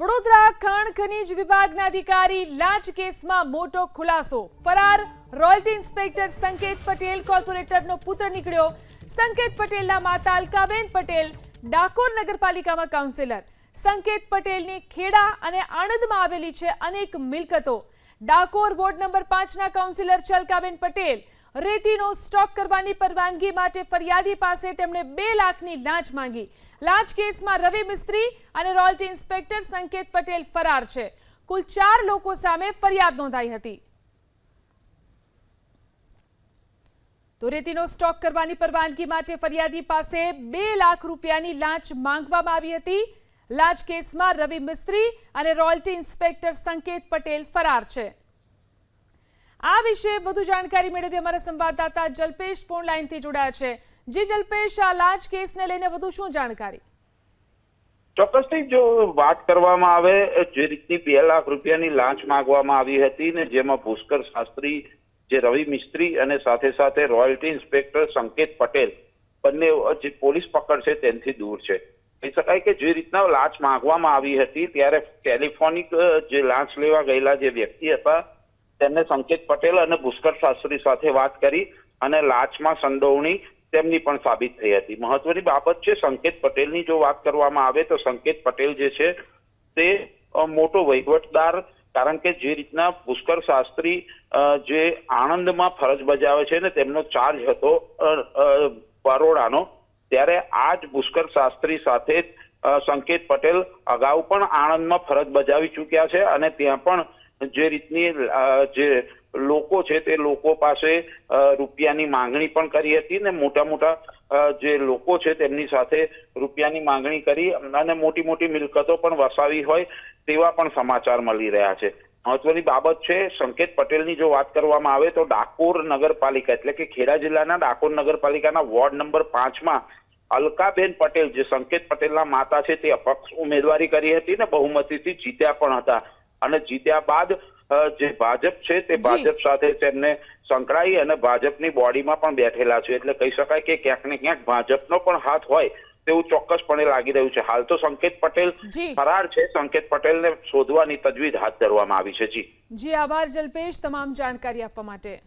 વડોદરા ખાણ ખનીજ વિભાગના અધિકારી લાંચ કેસમાં મોટો ખુલાસો. ફરાર રોયલ્ટી ઇન્સ્પેક્ટર સંકેત પટેલ કોર્પોરેટરનો પુત્ર નીકળ્યો. સંકેત પટેલના માતા અલકાબેન પટેલ, ડાકોર નગરપાલિકામાં કાઉન્સિલર. સંકેત પટેલની ખેડા અને આણંદમાં આવેલી છે અનેક મિલકતો. ડાકોર વોર્ડ નંબર પાંચના કાઉન્સિલર ચલકાબેન પટેલ. રેતીનો સ્ટોક કરવાની પરવાનગી માટે ફરિયાદી પાસે તેમણે બે લાખની લાંચ માંગી. લાંચ કેસમાં રવિ મિસ્ત્રી અને રોયલ્ટી ઇન્સ્પેક્ટર સંકેત પટેલ ફરાર છે. કુલ ચાર લોકો સામે ફરિયાદ નોંધાઈ હતી. તો રેતીનો સ્ટોક કરવાની પરવાનગી માટે ફરિયાદી પાસે બે લાખ રૂપિયાની લાંચ માંગવામાં આવી હતી. લાંચ કેસમાં રવિ મિસ્ત્રી અને રોયલ્ટી ઇન્સ્પેક્ટર સંકેત પટેલ ફરાર છે. આ વિશે વધુ જાણકારી મેળવી અમારા સંવાદદાતા જલ્પેશ ફોન લાઈનથી જોડાયા છે. જે જલ્પેશ, આ લાંચ કેસને લઈને વધુ શું જાણકારી? ચોક્કસથી જો વાત કરવામાં આવે જે રીતની બે લાખ રૂપિયાની લાંચ માંગવામાં આવી હતી ને જેમાં પુષ્કર શાસ્ત્રી, જે રવિ મિસ્ત્રી અને સાથે સાથે રોયલ્ટી ઇન્સ્પેક્ટર સંકેત પટેલ બંને જે પોલીસ પકડ છે તેનાથી દૂર છે. કહી શકાય કે જે રીતના લાંચ માંગવામાં આવી હતી, ત્યારે ટેલિફોનિક જે લાંચ લેવા ગયેલા જે વ્યક્તિ હતા તેમને સંકેત પટેલ અને પુષ્કર શાસ્ત્રી સાથે વાત કરી અને લાચમાં સંડોવણી તેમની પણ સાબિત થઈ હતી. મહત્વની બાબત છે, સંકેત પટેલની જો વાત કરવામાં આવે તો સંકેત પટેલ જે છે, તે મોટો વહીવટદાર, કારણ કે જે રીતના પુષ્કર શાસ્ત્રી જે આણંદમાં ફરજ બજાવે છે ને તેમનો ચાર્જ હતો બરોડાનો, ત્યારે આ જ પુષ્કર શાસ્ત્રી સાથે સંકેત પટેલ અગાઉ પણ આણંદમાં ફરજ બજાવી ચૂક્યા છે અને ત્યાં પણ જે રીતની જે લોકો છે તે લોકો પાસે રૂપિયાની માંગણી પણ કરી હતી ને મોટા મોટા જે લોકો છે તેમની સાથે રૂપિયાની માંગણી કરી અને મોટી મોટી મિલકતો પણ વસાવી હોય તેવા પણ સમાચાર મળી રહ્યા છે. મહત્વની બાબત છે, સંકેત પટેલની જો વાત કરવામાં આવે તો ડાકોર નગરપાલિકા એટલે કે ખેડા જિલ્લાના ડાકોર નગરપાલિકાના વોર્ડ નંબર પાંચમાં અલકાબેન પટેલ, જે સંકેત પટેલના માતા છે તે અપક્ષ ઉમેદવારી કરી હતી ને બહુમતીથી જીત્યા પણ હતા. અને જીત્યા બાદ જે ભાજપ છે તે ભાજપ સાથે તેમને સંકળાઈ અને ભાજપની બોડીમાં પણ બેઠેલા છે. એટલે કહી શકાય કે ક્યાંક ને ક્યાંક ભાજપનો પણ હાથ હોય તેવું ચોક્કસપણે લાગી રહ્યું છે. હાલ તો સંકેત પટેલ ફરાર છે. સંકેત પટેલને શોધવાની તજવીજ હાથ ધરવામાં આવી છે. જી. જી આભાર જલ્પેશ. તમામ જાણકારી આપવા માટે.